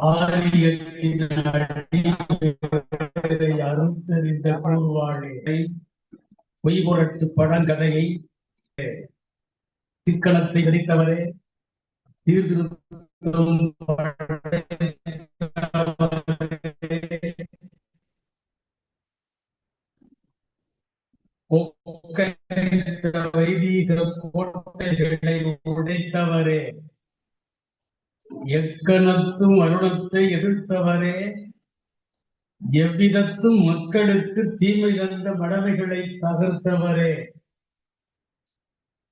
ஆரியத்தின் அடிப்படை பொய் புரட்டு பழங்கதையை சிக்கனத்தை விதித்தவரே சீர்திருத்தம் கொக்கைத்த வைதீக கோட்டைகளை உடைத்தவரே எக்கணத்தும் அருணத்தை எதிர்த்தவரே எவ்விதத்தும் மக்களுக்கு தீமை தந்த மடமைகளை தகர்த்தவரே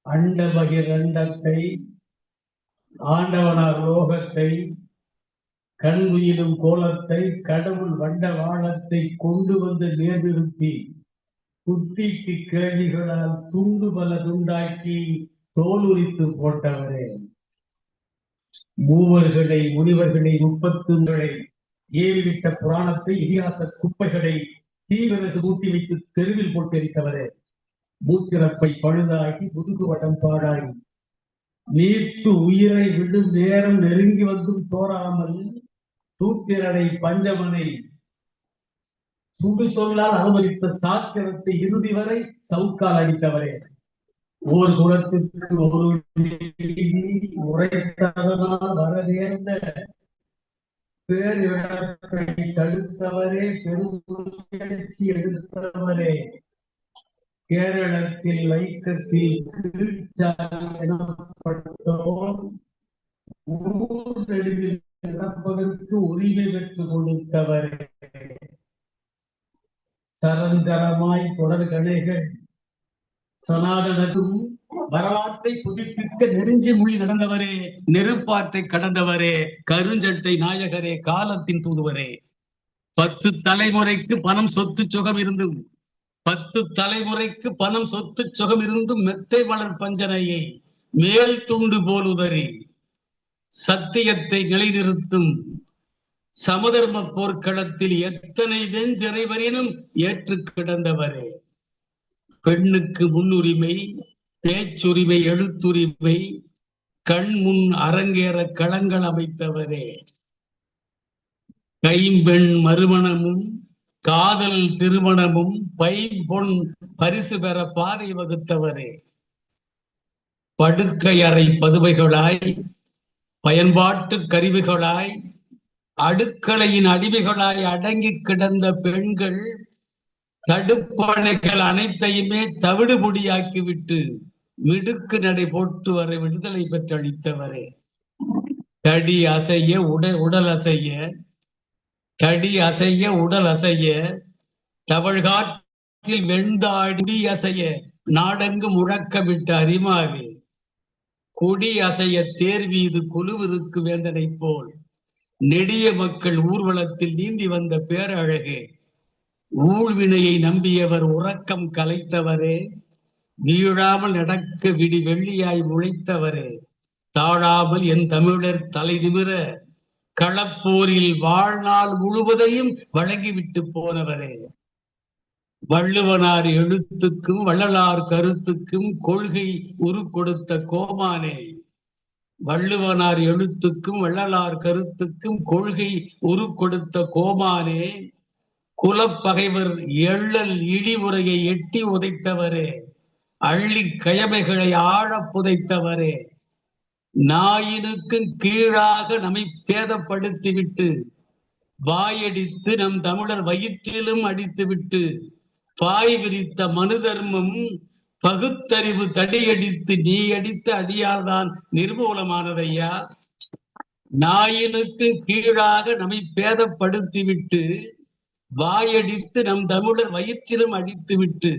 அண்ட பகிரண்டத்தை ஆண்டவனார் லோகத்தை கண் உயிரும் கோலத்தை கடவுள் வண்ட வாழத்தை கொண்டு வந்து நேர்நிறுத்தி குத்திக்கு கேள்விகளால் துண்டு பல துண்டாக்கி தோலுரித்து போட்டவரே. மூவர்களை முனிவர்களை முப்பத்துங்களை ஏவிவிட்ட புராணத்தை இதிகாச குப்பைகளை தீவிரத்து ஊட்டி வைத்து தெருவில் போட்டெரித்தவரே. மூத்திரப்பை பழுதாகி முதுகு வடம் பாடாகி நீர்த்து உயிரை விடும் நேரம் நெருங்கி வந்தும் தோறாமல் சூத்திரனை பஞ்சமனை சுடு சொல்லால் அனுமதித்த சாத்திரத்தை இறுதி வரை சவுக்கால் அடித்தவரே. ஒரு குலத்திற்கு ஒரு நீதி உரைத்ததனால் வர பேரிழப்பை தடுத்தவரே பெருமுயற்சி எடுத்தவரே. கேரளத்தில் வைக்கத்தில் கீழ்ச்சாலை எனப்பட்டோர் ஊர் நெடுவில் நடப்பதற்கு உரிமை பெற்றுக் கொடுத்தவரே. சரஞ்சரமாய் தொடர் கணைகள் சனாதனத்தும் வரலாற்றை புதுப்பிக்க நெருஞ்சி மொழி நடந்தவரே நெருப்பாற்றை கடந்தவரே கருஞ்சட்டை நாயகரே காலத்தின் தூதுவரே. பத்து தலைமுறைக்கு பணம் சொத்து சுகம் இருந்தும் பத்து தலைமுறைக்கு பணம் சொத்து சுகம் இருந்தும் மெத்தை வளர் பஞ்சனையை மேல் துண்டு போல் உதறி சத்தியத்தை நிலைநிறுத்தும் சமதர்ம போர்க்களத்தில் எத்தனை வெஞ்சிறைவரினும் ஏற்று கிடந்தவரே. பெண்ணுக்கு முன்னுரிமை பேச்சுரிமை எழுத்துரிமை கண் முன் அரங்கேற களங்கள் அமைத்தவரே. கைம்பெண் மறுமணமும் காதல் திருமணமும் பை பொன் பரிசு பெற பாதை வகுத்தவரே. படுக்கை அறை பதுவைகளாய் பயன்பாட்டு கருவிகளாய் அடுக்களையின் அடிமைகளாய் அடங்கி கிடந்த பெண்கள் தடுப்பணைகள் அனைத்தையுமே தவிடுபொடியாக்கிவிட்டு மிடுக்கு நடை போட்டு வர விடுதலை பெற்றளித்தவரே. தடி அசைய உடல் உடல் அசைய தடி அசைய உடல் அசைய தவழ்காற்றில் வெண்தாடி அசைய நாடெங்கு முழக்கமிட்ட அரிமாவே. கொடி அசைய தேர் மீது வேந்தனை போல். நெடிய மக்கள் ஊர்வலத்தில் நீந்தி வந்த பேரழகே ஊழ்வினையை நம்பியவர் உறக்கம் கலைத்தவரே வீழாமல் நடக்க விடி வெள்ளியாய் முளைத்தவரே. தாழாமல் என் தமிழர் தலை நிமிர களப்போரில் வாழ்நாள் முழுவதையும் வழங்கிவிட்டு போனவரே. வள்ளுவனார் எழுத்துக்கும் வள்ளலார் கருத்துக்கும் கொள்கை உரு கொடுத்த கோமானே. வள்ளுவனார் எழுத்துக்கும் வள்ளலார் கருத்துக்கும் கொள்கை உரு கொடுத்த கோமானே. குலப்பகைவர் எள்ளல் இழிமுறையை எட்டி உதைத்தவரே. அள்ளி கயமைகளை ஆழ புதைத்தவரே. நாயினுக்கும் கீழாக நம்மை பேதப்படுத்திவிட்டு வாயடித்து நம் தமிழர் வயிற்றிலும் அடித்துவிட்டு பாய் விரித்த மனு தர்மம் பகுத்தறிவு தடியடித்து நீ அடித்த அடியால்தான் நிர்மூலமானதையா? நாயினுக்கு கீழாக நம்மை பேதப்படுத்திவிட்டு வாயடித்து நம் தமிழர் வயிற்றிலும் அடித்துவிட்டு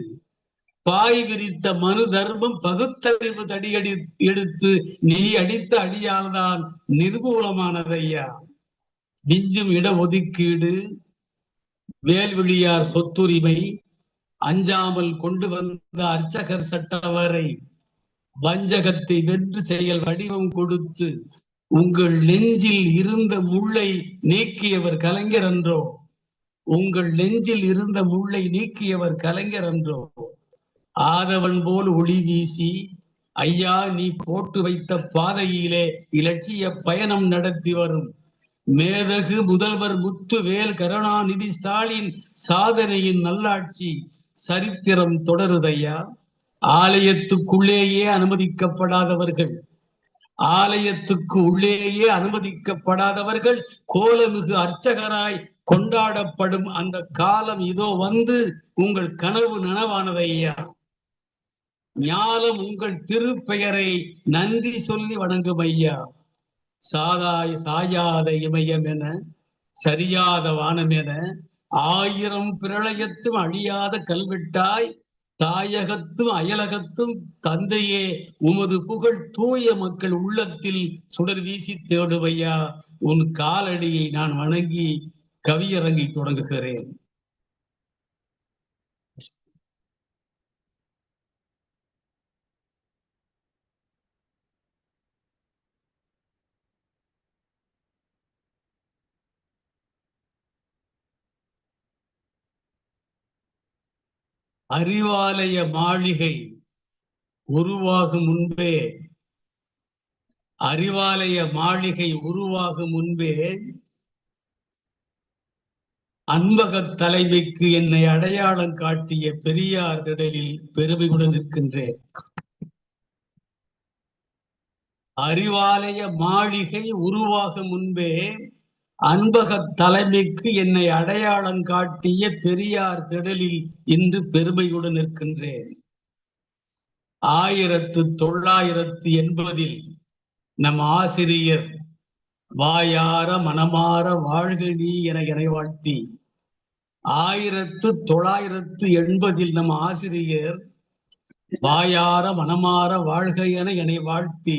பாய் விரித்த மனு தர்மம் பகுத்தறிவு தடியடி எடுத்து நீ அடித்த அடியால்தான் நிர்மூலமானதையா? விஞ்சும் இடஒதுக்கீடு வேல்விழியார் சொத்துரிமை அஞ்சாமல் கொண்டு வந்த அர்ச்சகர் சட்டவரை வஞ்சகத்தை வென்று செயல் வடிவம் கொடுத்து உங்கள் நெஞ்சில் இருந்த முள்ளை நீக்கியவர் கலைஞர் என்றோ உங்கள் நெஞ்சில் இருந்த முள்ளை நீக்கியவர் கலைஞர் என்றோ ஆதவன் போல் ஒளி வீசி ஐயா நீ போட்டு வைத்த பாதையிலே இலட்சிய பயணம் நடத்தி வரும். மேதகு முதல்வர் முத்துவேல் கருணாநிதி ஸ்டாலின் சாதனையின் நல்லாட்சி. சரித்திரம் தொடருதையா? ஆலயத்துக்குள்ளேயே அனுமதிக்கப்படாதவர்கள். ஆலயத்துக்கு உள்ளேயே அனுமதிக்கப்படாதவர்கள் கோலமிகு அர்ச்சகராய் கொண்டாடப்படும் அந்த காலம் இதோ வந்து உங்கள் கனவு நனவானதையா? ஞானம் உங்கள் திருப்பெயரை நன்றி சொல்லி வணங்கும் ஐயா சாதாய சாயாத இமயம் என சரியாத வானம் என ஆயிரம் பிரளயத்தும் அழியாத கல்வெட்டாய் தாயகத்தும் அயலகத்தும் தந்தையே உமது புகழ் தூய மக்கள் உள்ளத்தில் சுடர் வீசி தேடுவையா. உன் காலடியை நான் வணங்கி கவியரங்கை தொடங்குகிறேன். அறிவாலய மாளிகை உருவாகும் முன்பே அறிவாலய மாளிகை உருவாகும் முன்பே அன்பக தலைமைக்கு என்னை அடையாளம் காட்டிய பெரியார் திடலில் பெருமையுடன் நிற்கின்றேன். அறிவாலய மாளிகை உருவாகும் முன்பே அன்பக தலைமைக்கு என்னை அடையாளம் காட்டிய பெரியார் திடலில் இன்று பெருமையுடன் நிற்கின்றேன். ஆயிரத்து தொள்ளாயிரத்து எண்பதில் நம் ஆசிரியர் வாயார மனமாற வாழ்க நீ என என்னை வாழ்த்தி ஆயிரத்து தொள்ளாயிரத்து எண்பதில் நம் ஆசிரியர் வாயார மனமாற வாழ்க என என்னை வாழ்த்தி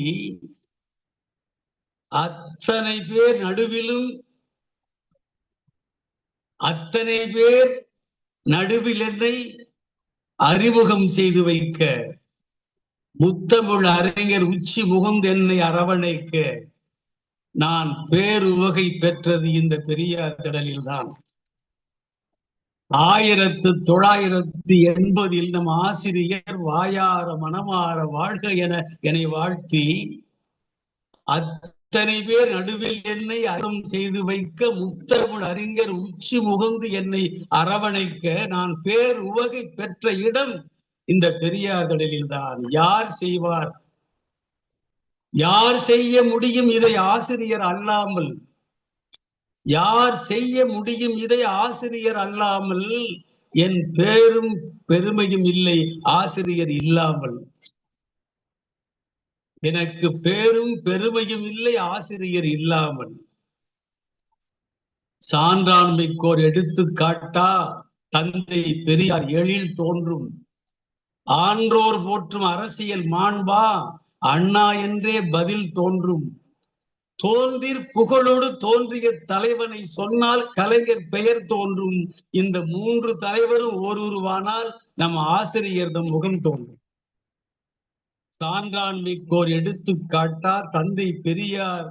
அத்தனை பேர் நடுவிலும் அத்தனை பேர் நடுவில் என்னை அறிமுகம் செய்து வைக்க. முத்தமிழ் அறிஞர் உச்சி முகந்து என்னை அரவணைக்க. நான் பேருவகை பெற்றது இந்த பெரியார் திடலில் தான் ஆயிரத்து தொள்ளாயிரத்து எண்பதில் நம் ஆசிரியர் வாயார மனமாற வாழ்க என என்னை வாழ்த்தி அத்தனை பேர் நடுவில் என்னை அறம் செய்து வைக்க முத்தமிழ் அறிஞர் உச்சி முகந்து என்னை அரவணைக்க நான் பேர் உவகை பெற்ற இடம் இந்த பெரியார் தான் யார் செய்வார்? யார் செய்ய முடியும் இதை ஆசிரியர் அல்லாமல்? யார் செய்ய முடியும் இதை ஆசிரியர் அல்லாமல்? என் பேரும் பெருமையும் இல்லை ஆசிரியர் இல்லாமல். எனக்கு பேரும் பெருமையும் இல்லை ஆசிரியர் இல்லாமல். சான்றாண்மைக்கோர் எடுத்து காட்டா தந்தை பெரியார் எழில் தோன்றும். ஆன்றோர் போற்றும் அரசியல் மாண்பா அண்ணா என்றே பதில் தோன்றும். தோன்றிற் புகழோடு தோன்றிய தலைவனை சொன்னால் கலைஞர் பெயர் தோன்றும். இந்த மூன்று தலைவரும் ஓருருவானால் நம் ஆசிரியர் முகம் தோன்றும். சான்றாண்மைக்கோர் எடுத்து காட்டா தந்தை பெரியார்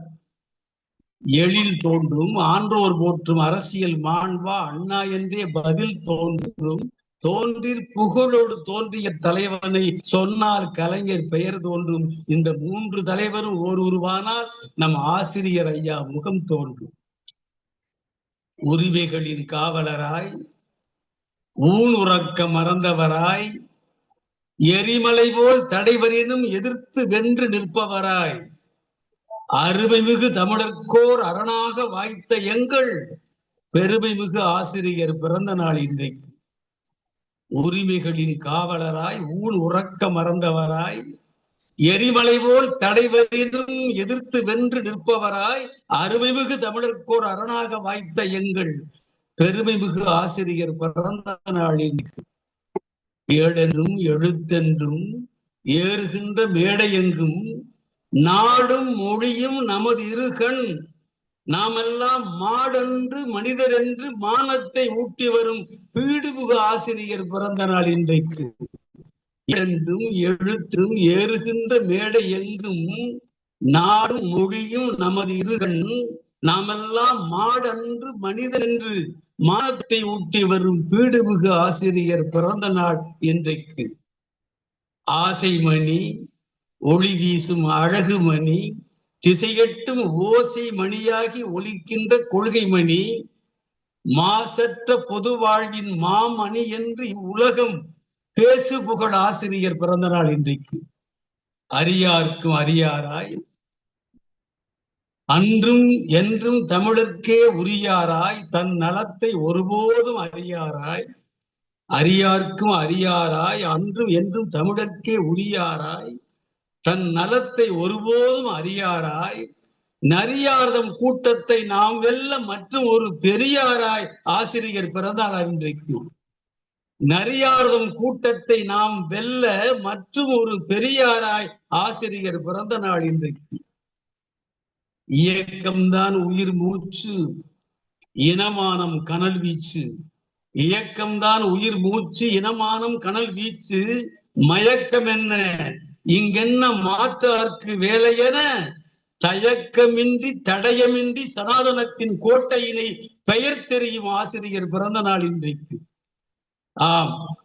எழில் தோன்றும் ஆன்றோர் போற்றும் அரசியல் மாண்பா அண்ணா என்றே பதில் தோன்றும். தோன்றிற் புகழோடு தோன்றிய தலைவனை சொன்னால் கலைஞர் பெயர் தோன்றும். இந்த மூன்று தலைவரும் ஓர் உருவானால் நம் ஆசிரியர் ஐயா முகம் தோன்றும். உரிமைகளின் காவலராய் ஊன் உறக்க மறந்தவராய் எரிமலை போல் தடைவரினும் எதிர்த்து வென்று நிற்பவராய். அருமைமிகு தமிழர்க்கோர் அரணாக வாய்த்த எங்கள் பெருமைமிகு ஆசிரியர் பிறந்த நாள் இன்றைக்கு. உரிமைகளின் காவலராய் ஊன் உறக்க மறந்தவராய் எரிமலை போல் தடைவரினும் எதிர்த்து வென்று நிற்பவராய் அருமைமிகு தமிழர்க்கோர் அரணாக வாய்த்த எங்கள் பெருமைமிகு ஆசிரியர் பிறந்த நாளின் ஏடென்றும் எழுத்தென்றும் ஏறுகின்ற மேடையெங்கும் நாடும் மொழியும் நமது இருகண். நாமெல்லாம் மாடென்று மனிதர் என்று மானத்தை ஊட்டி வரும் பீடுபுக ஆசிரியர் பிறந்த நாள் இன்றைக்கு. என்றும் எழுத்தும் ஏறுகின்ற மேடை எங்கும் நாடும் மொழியும் நமது இருகண். நாமெல்லாம் மாடென்று மனிதன் என்று மானத்தை ஊட்டி வரும் பீடுமிகு ஆசிரியர் பிறந்த நாள் இன்றைக்கு. ஆசைமணி ஒளி வீசும் அழகு மணி திசையட்டும் ஓசை மணியாகி ஒலிக்கின்ற கொள்கை மணி மாசற்ற பொது வாழ்வின் மாமணி என்று இவ்வுலகம் பேசு புகழ் ஆசிரியர் பிறந்த நாள் இன்றைக்கு. அரியார்க்கும் அறியாராய் அன்றும் என்றும் தமிழர்க்கே உரியாராய் தன் நலத்தை ஒருபோதும் அறியாராய் அரியார்க்கும் அறியாராய் அன்றும் என்றும் தமிழர்க்கே உரியாராய் தன் நலத்தை ஒருபோதும் அறியாராய் நரியார்தம் கூட்டத்தை நாம் வெல்ல மற்றும் ஒரு பெரியாராய் ஆசிரியர் பிறந்தால் இன்றைக்கு. நரியார்தம் கூட்டத்தை நாம் வெல்ல மற்றும் ஒரு பெரியாராய் ஆசிரியர் பிறந்த நாள் இன்றைக்கு. இயக்கம்தான் உயிர் மூச்சு இனமானம் கனல் வீச்சு. இயக்கம்தான் உயிர் மூச்சு இனமானம் கனல் வீச்சு. மயக்கம் என்ன? இங்கென்ன மாற்றார்க்கு வேலையென தயக்கமின்றி தடயமின்றி சனாதனத்தின் கோட்டையினை பெயர் தெரியும் ஆசிரியர் பிறந்த நாள் இன்றைக்கு. ஆம்.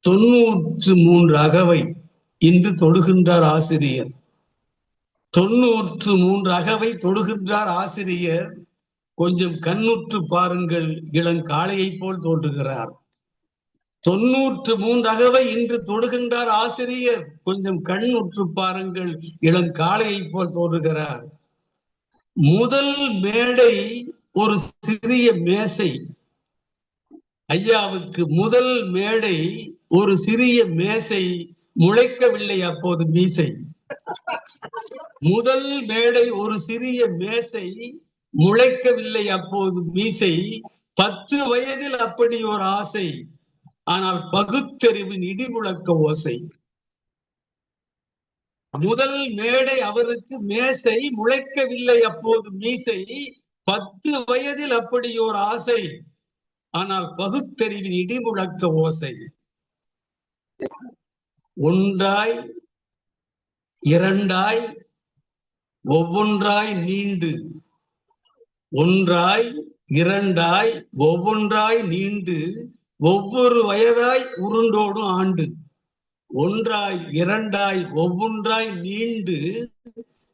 தொன்னூற்று மூன்று அகவை இன்று தொடுகின்றார் ஆசிரியர். தொன்னூற்று மூன்று அகவை தொடுகின்றார் ஆசிரியர். கொஞ்சம் கண்ணுற்று பாருங்கள் இளங்காளையை போல் தோன்றுகிறார். தொன்னூற்று மூன்று அகவை இன்று தொடுகின்றார் ஆசிரியர். கொஞ்சம் கண் உற்று பாருங்கள் இளங்காளையை போல் தோன்றுகிறார். முதல் மேடை ஒரு சிறிய மேசை. ஐயாவுக்கு முதல் மேடை ஒரு சிறிய மேசை. முளைக்கவில்லை அப்போது மீசை. முதல் மேடை ஒரு சிறிய மேசை முளைக்கவில்லை அப்போது மீசை. பத்து வயதில் அப்படி ஒரு ஆசை ஆனால் பகுத்தறிவின் இடிமுழக்க ஓசை. முதல் மேடை அவருக்கு மேசை முளைக்கவில்லை அப்போது மீசை. பத்து வயதில் அப்படி ஒரு ஆசை ஆனால் பகுத்தறிவின் இடிமுழக்க ஓசை. ஒன்றாய் இரண்டாய் ஒவ்வொன்றாய் நீண்டு ஒன்றாய் இரண்டாய் ஒவ்வொன்றாய் நீண்டு ஒவ்வொரு வயதாய் உருண்டோடும் ஆண்டு ஒன்றாய் இரண்டாய் ஒவ்வொன்றாய் நீண்டு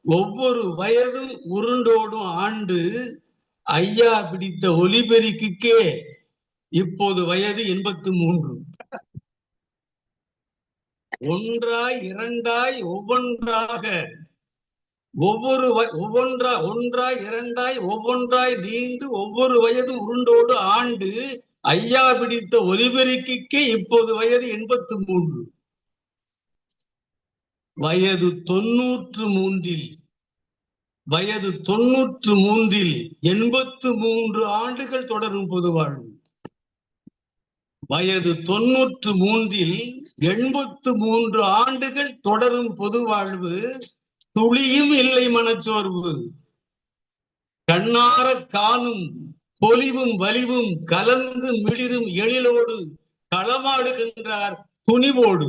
ஒவ்வொரு வயதும் உருண்டோடும் ஆண்டு ஐயா பிடித்த ஒலிபெருக்கிக்கே இப்போது வயது எண்பத்து மூன்று. ஒன்றாய் இரண்டாய் ஒவ்வொன்றாக ஒவ்வொரு ஒவ்வொன்றா ஒன்றாய் இரண்டாய் ஒவ்வொன்றாய் நீண்டு ஒவ்வொரு வயது உருண்டோடு ஆண்டு ஐயா பிடித்த ஒலிபெருக்கிக்கே இப்போது வயது எண்பத்து மூன்று. வயது தொன்னூற்று மூன்றில் வயது தொன்னூற்று மூன்றில் எண்பத்து மூன்று ஆண்டுகள் தொடரும் பொது வாழ்வு. வயது தொன்னூற்று மூன்றில் எண்பத்து மூன்று ஆண்டுகள் தொடரும் பொது வாழ்வு துளியும் இல்லை மனச்சோர்வு. கண்ணார காணும் பொலிவும் வலிவும் கலந்து மிளிரும் எழிலோடு களமாடுகின்றார் துணிவோடு.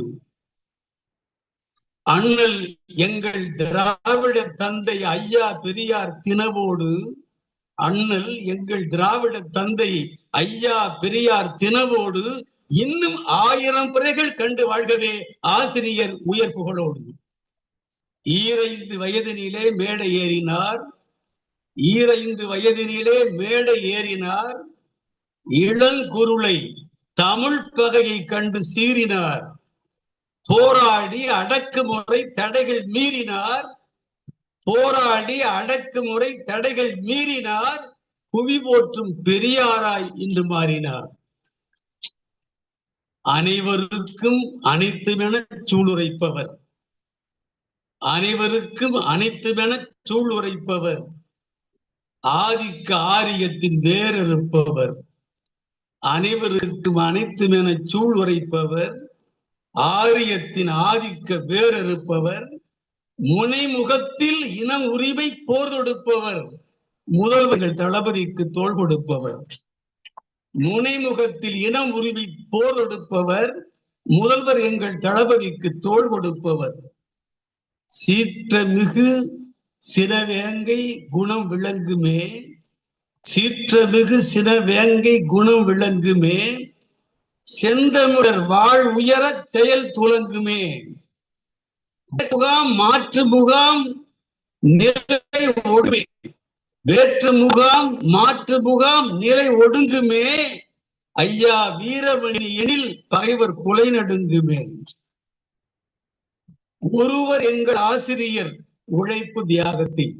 அண்ணல் எங்கள் திராவிட தந்தை ஐயா பெரியார் தினவோடு அண்ணல் எங்கள் திராவிட தந்தை ஐயா பெரியார் தினவோடு இன்னும் ஆயிரம் பிறைகள் கண்டு வாழ்கவே ஆசிரியர் உயர் புகழோடு. ஈரைந்து வயதினிலே மேடை ஏறினார். ஈரைந்து வயதினிலே மேடை ஏறினார். இளங்குருளை தமிழ் பகையை கண்டு சீறினார். போராடி அடக்குமுறை தடைகள் மீறினார். போராடி அடக்குமுறை தடைகள் மீறினார் புவி போற்றும் பெரியாராய் இன்று மாறினார். அனைவருக்கும் அனைத்துமென சூளுரைப்பவர். அனைவருக்கும் அனைத்துமென சூளுரைப்பவர். ஆதிக்க ஆரியத்தின் வேறறுப்பவர். அனைவருக்கும் அனைத்துமென சூழ் உரைப்பவர் ஆரியத்தின் ஆதிக்க வேறறுப்பவர். முனைமுகத்தில் இன உரிமை போர் தொடுப்பவர். முதல்வர்கள் தளபதிக்கு தோள் கொடுப்பவர். முனைமுகத்தில் இன உரிமை போர் தொடுப்பவர். முதல்வர் எங்கள் தளபதிக்கு தோள் கொடுப்பவர். சீற்றமிகு சினவேங்கை குணம் விளங்குமே. சீற்றமிகு சினவேங்கை குணம் விளங்குமே. செந்தமுடர் வாழ் உயர செயல் துலங்குமே முகாம் மாற்று முகாம் நிலை ஒடுமை. வேற்று முகாம் மாற்று முகாம் நிலை ஒடுங்குமே. ஐயா வீரமணி எனில் பகைவர் குலை நடுங்குமே. ஒருவர் எங்கள் ஆசிரியர் உழைப்பு தியாகத்தில்.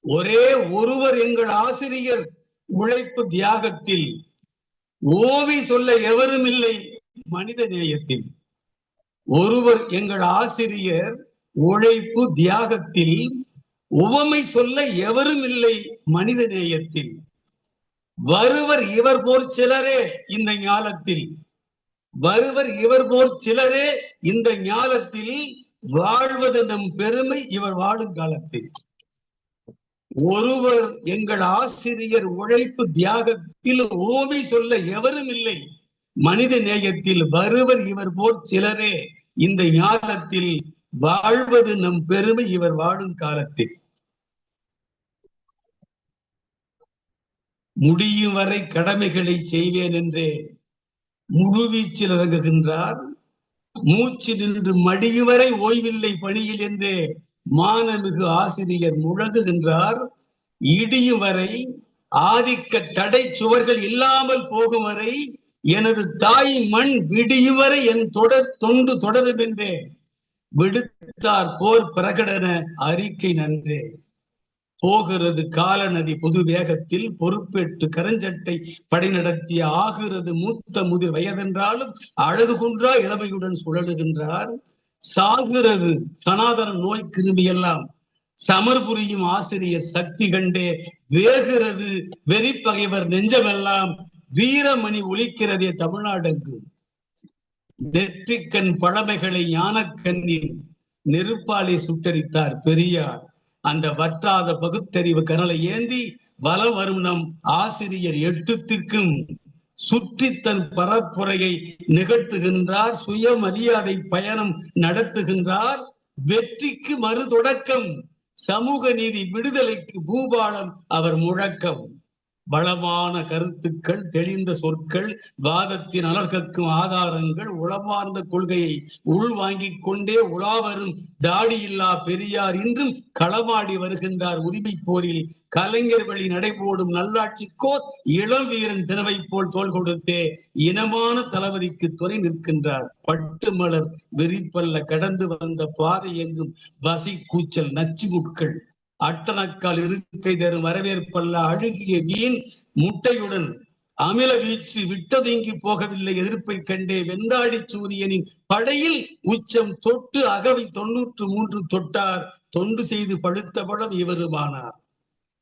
ஒரே ஒருவர் எங்கள் ஆசிரியர் உழைப்பு தியாகத்தில். ஓவி சொல்ல எவரும் இல்லை மனித நேயத்தில். ஒருவர் எங்கள் ஆசிரியர் உழைப்பு தியாகத்தில் உவமை சொல்ல எவரும் இல்லை மனித நேயத்தில். வருவர் இவர் போர் சிலரே இந்த ஞாலத்தில். வருவர் இவர் போர் சிலரே இந்த ஞாலத்தில் வாழ்வது நம் பெருமை இவர் வாழும் காலத்தில். ஒருவர் எங்கள் ஆசிரியர் உழைப்பு தியாகத்தில் ஓமை சொல்ல எவரும் இல்லை மனித நேயத்தில் வருவர் இவர் போல் சிலரே இந்த ஞானத்தில் வாழ்வது நம் பெருமை இவர் வாழும் காலத்தில். முடியும் வரை கடமைகளை செய்வேன் என்றே முழுவீச்சில் இறங்குகின்றார். மூச்சு நின்று மடியும் வரை ஓய்வில்லை பணியில் என்றே மானமிகு ஆசிரியர் முழங்குகின்றார். இடியும் வரை ஆதிக்க தடை சுவர்கள் இல்லாமல் போகும் வரை எனது தாய் மண் விடியுவரை என் தொடர் தொண்டு தொடரும் என்றே விடுத்தார் போர் பிரகடன அறிக்கை நன்றே. போகிறது காலநதி புது வேகத்தில் பொறுப்பேற்று கரஞ்சட்டை படை நடத்திய ஆகிறது மூத்த முதிர் வயதென்றாலும் அழகு குன்றா இளமையுடன் சுழலுகின்றார். சாகிறது சனாதன நோய் கிருமி எல்லாம் சமர் புரியும் ஆசிரியர் சக்தி கண்டே. வேகிறது வெறிப்பகைவர் நெஞ்சமெல்லாம் வீரமணி ஒலிக்கிறதே தமிழ்நாடுக்கு நெற்றிக்கண் பழமைகளை ஞானக்கண்ணின் நெருப்பாலை சுட்டரித்தார் பெரியார். அந்த வற்றாத பகுத்தறிவு கனலை ஏந்தி வல வரும் நம் ஆசிரியர் எட்டுத்திற்கும் சுற்றி தன் பரப்புரையை நிகழ்த்துகின்றார். சுயமரியாதை பயணம் நடத்துகின்றார். வெற்றிக்கு மறு தொடக்கம் சமூக நீதி விடுதலைக்கு பூபாலம் அவர் முழக்கம். வளமான கருத்துக்கள் தெளிந்த சொற்கள் வாதத்தின் அலர்கக்கும் ஆதாரங்கள் உளமார்ந்த கொள்கையை உள் வாங்கிக் கொண்டே உலாவரும் தாடியில்லா பெரியார் இன்றும் களமாடி வருகின்றார் உரிமை போரில். கலைஞர் வழி நடைபோடும் நல்லாட்சிக்கோ இளம் வீரன் தினவை போல் தோல் கொடுத்தே இனமான தளபதிக்கு துணை நிற்கின்றார். பட்டு மலர் வெறிப்பல்ல கடந்து வந்த பாதை எங்கும் வசி கூச்சல் நச்சு முட்கள் அட்டனக்கால் இருக்கை தரும் வரவேற்பல்ல அழுகிய மீன் முட்டையுடன் அமில வீச்சு விட்டதுங்கி போகவில்லை எதிர்ப்பை கண்டே வெந்தாடி சூரியனின் படையில் உச்சம் தொட்டு அகவை தொன்னூற்று மூன்று தொட்டார். தொண்டு செய்து படுத்த படம் இவருமானார்.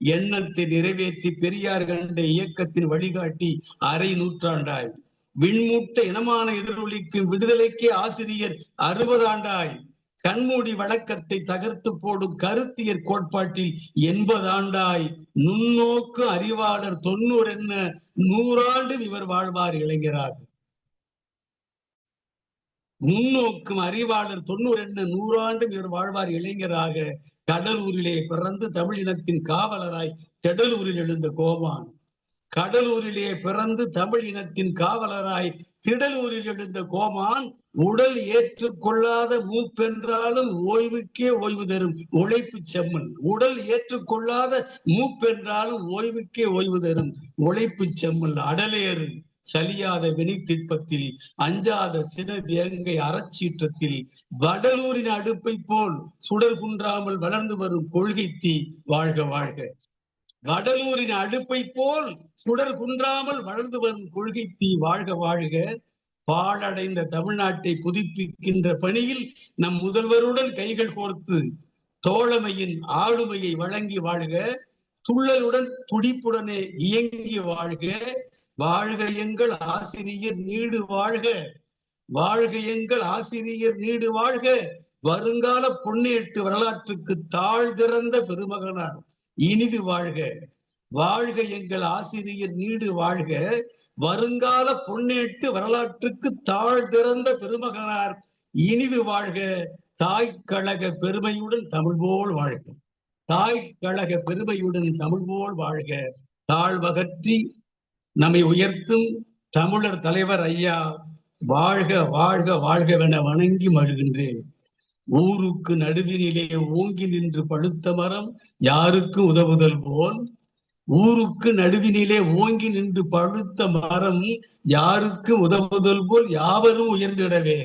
எண்ணத்தை நிறைவேற்றி பெரியார் கண்ட இயக்கத்தின் வழிகாட்டி அரை நூற்றாண்டாய். விண்மூட்ட இனமான எதிரொலிக்கும் விடுதலைக்கே ஆசிரியர் அறுபதாண்டாய். கண்மூடி வழக்கத்தை தகர்த்து போடும் கருத்தியற் கோட்பாட்டில் எண்பது ஆண்டாய் நுண்ணோக்கு அறிவாளர் தொண்ணூறு என்ன நூறாண்டு இவர் வாழ்வார் இளைஞராக. முன்னோக்கும் அறிவாளர் தொண்ணூறு என்ன நூறாண்டும் இவர் வாழ்வார் இளைஞராக. கடலூரிலே பிறந்து தமிழினத்தின் காவலராய் திடலூரில் எழுந்த கோமான். கடலூரிலே பிறந்து தமிழ் இனத்தின் காவலராய் திடலூரில் எழுந்த கோமான் உடல் ஏற்றுக்கொள்ளாத மூப்பென்றாலும் ஓய்வுக்கே ஓய்வு தரும். உழைப்பு செம்மன் உடல் ஏற்றுக்கொள்ளாத மூப்பென்றாலும் ஓய்வுக்கே ஓய்வு தரும். உழைப்பு செம்மல் அடலேறு. சலியாத வினைத்திட்பத்தில் அஞ்சாத சின வேங்கை அறச்சீற்றத்தில் வடலூரின் அடுப்பை போல் சுடர் குன்றாமல் வளர்ந்து வரும் கொள்கை தீ வாழ்க வாழ்க. வடலூரின் அடுப்பை போல் சுடர் குன்றாமல் வளர்ந்து வரும் கொள்கை தீ வாழ்க வாழ்க. பாழடைந்த தமிழ்நாட்டை புதுப்பிக்கின்ற பணியில் நம் முதல்வருடன் கைகள் கோர்த்து தோழமையின் ஆளுமையை வழங்கி வாழ்க துள்ளலுடன் துடிப்புடனே இயங்கி வாழ்க வாழ்க எங்கள் ஆசிரியர் நீடு வாழ்க வாழ்க எங்கள் ஆசிரியர் நீடு வாழ்க வருங்கால பொன்னேட்டு வரலாற்றுக்கு தாழ் திறந்த பெருமகனார் இனிது வாழ்க வாழ்க எங்கள் ஆசிரியர் நீடு வாழ்க வருங்கால பொன்னேட்டு வரலாற்றுக்கு தாழ் திறந்த பெருமகனார் இனிது வாழ்க. தாய்க்கழக பெருமையுடன் தமிழ் போல் வாழ்க. தாய் கழக பெருமையுடன் தமிழ் போல் வாழ்க. தாழ்வகற்றி நம்மை உயர்த்தும் தமிழர் தலைவர் ஐயா. வாழ்க வாழ்க வாழ்கவென வணங்கி மழுகின்றேன் ஊருக்கு நடுவினிலே ஓங்கி நின்று பழுத்த மரம் யாருக்கு உதவுதல் போல் ஊருக்கு நடுவினிலே ஓங்கி நின்று பழுத்த மரம் யாருக்கு உதவுதல் போல் யாவரும் உயர்ந்திடவே.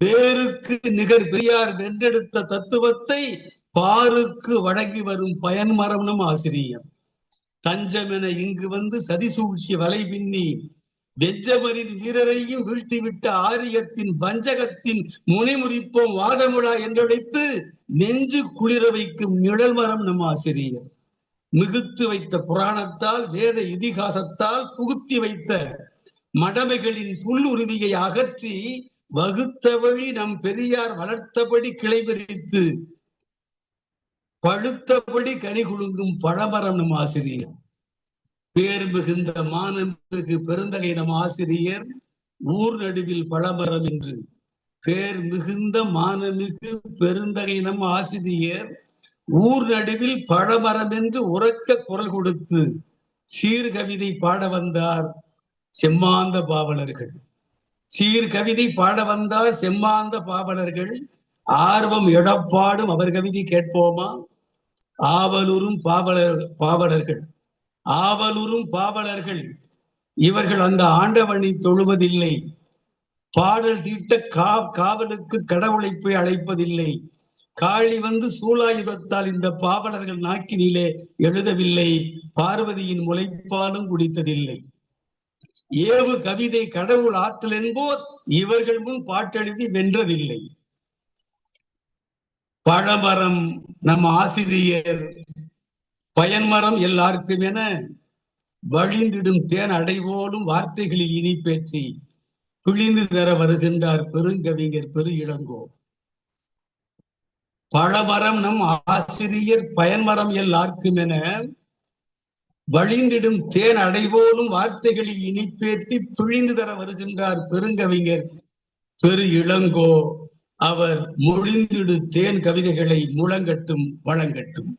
வேருக்கு நிகர் பெரியார் வென்றெடுத்த தத்துவத்தை பாருக்கு வழங்கி வரும் பயன்மரம் நம் ஆசிரியர். தஞ்சமென இங்கு வந்து சதிசூழ்ச்சி வலை பின்னி வெஞ்சமரின் வீரரையும் வீழ்த்திவிட்ட ஆரியத்தின் வஞ்சகத்தின் முனைமுறிப்போம் வாதமுழா என்றழைத்து நெஞ்சு குளிர வைக்கும் நிழல் மரம் நம் ஆசிரியர். மிகுத்து வைத்த புராணத்தால் வேத இதிகாசத்தால் புகுத்தி வைத்த மடமைகளின் புல்லுருவியை அகற்றி வகுத்த வழி நம் பெரியார் வளர்த்தபடி கிளை விரித்து பழுத்தபடி கனி குலுங்கும் பழமரம் நம் ஆசிரியர். பேர் மிகுந்த மானமிகு பெருந்தகை நம் ஆசிரியர் ஊர் நடுவில் பழமரம் என்று. பேர் மிகுந்த மானமிகு பெருந்தகை நம் ஆசிரியர் ஊர் நடுவில் பழமரம் என்று உறக்க குரல் கொடுத்து சீர்கவிதை பாட வந்தார் செம்மாந்த பாவலர்கள். சீர்கவிதை பாட வந்தார் செம்மாந்த பாவலர்கள். ஆர்வம் எடப்பாடும் அவர் கவிதை கேட்போமா? ஆவலூரும் பாவலர் பாவலர்கள். ஆவலூரும் பாவலர்கள். இவர்கள் அந்த ஆண்டவனை தொழுவதில்லை. பாடல் தீட்ட கா காவலுக்கு கடவுளைப்பை அழைப்பதில்லை. காளி வந்து சூலாயுதத்தால் இந்த பாவலர்கள் நாக்கினிலே எழுதவில்லை. பார்வதியின் முளைப்பாலும் குடித்ததில்லை. ஏவு கவிதை கடவுள் ஆற்றல் என்போர் இவர்கள் முன் பாட்டெழுதி வென்றதில்லை. பழமரம் நம் ஆசிரியர் பயன்மரம் எல்லாருக்கும் என வழிந்திடும் தேன் அடைவோடும் வார்த்தைகளில் இனிப்பேற்றி பிழிந்து தர வருகின்றார் பெருங்கவிஞர் பெரு இளங்கோ பழமரம் நம் ஆசிரியர் பயன்மரம் எல்லாருக்கும் என வழிந்திடும் தேன் அடைபோலும் வார்த்தைகளில் இனிப்பேற்றி பிழிந்து தர வருகின்றார் பெருங்கவிஞர். பெரு இளங்கோ அவர் மொழிந்திடு தேன் கவிதைகளை முழங்கட்டும் வழங்கட்டும்.